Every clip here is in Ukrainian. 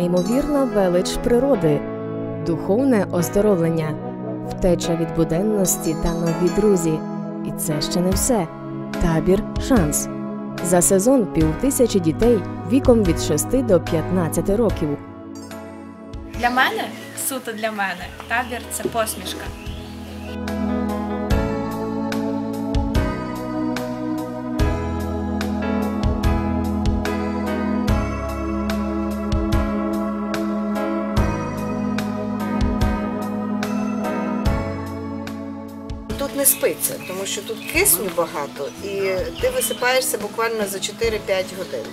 неймовірна велич природи, духовне оздоровлення, втеча від буденності та нові друзі. І це ще не все. Табір шанс. За сезон півтисячі дітей віком від 6 до 15 років. Для мене, суто для мене, табір це посмішка. Не спиться, тому що тут кисню багато, і ти висипаєшся буквально за 4-5 годин.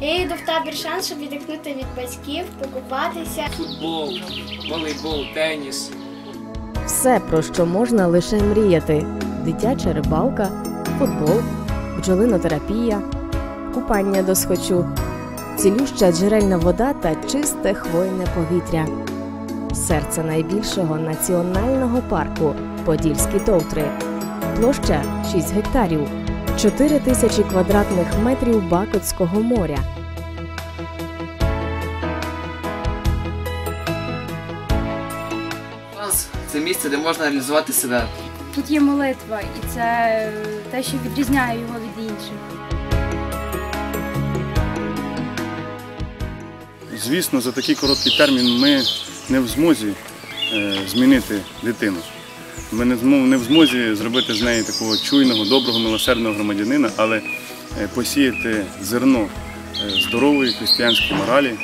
Я йду в табір шанс, щоб віддихнути від батьків, покупатися. футбол, волейбол, теніс. Все, про що можна лише мріяти: дитяча рибалка, футбол, бджолинотерапія, купання до схочу, цілюща джерельна вода та чисте хвойне повітря. Серце найбільшого національного парку Подільські товтри. Площа 6 гектарів, 4 тисячі квадратних метрів Бакотського моря. Це місце, де можна реалізувати себе. Тут є молитва, і це е, те, що відрізняє його від інших. Звісно, за такий короткий термін ми не в змозі е, змінити дитину. Ми не в змозі зробити з неї такого чуйного, доброго, милосердного громадянина, але е, посіяти зерно е, здорової християнської моралі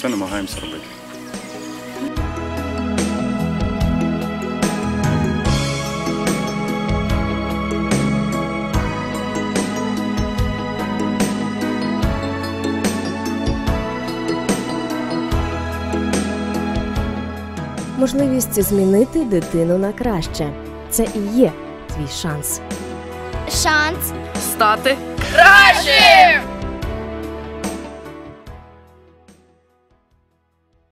це намагаємося робити. Можливість змінити дитину на краще. Це і є твій шанс. Шанс Стати кращим!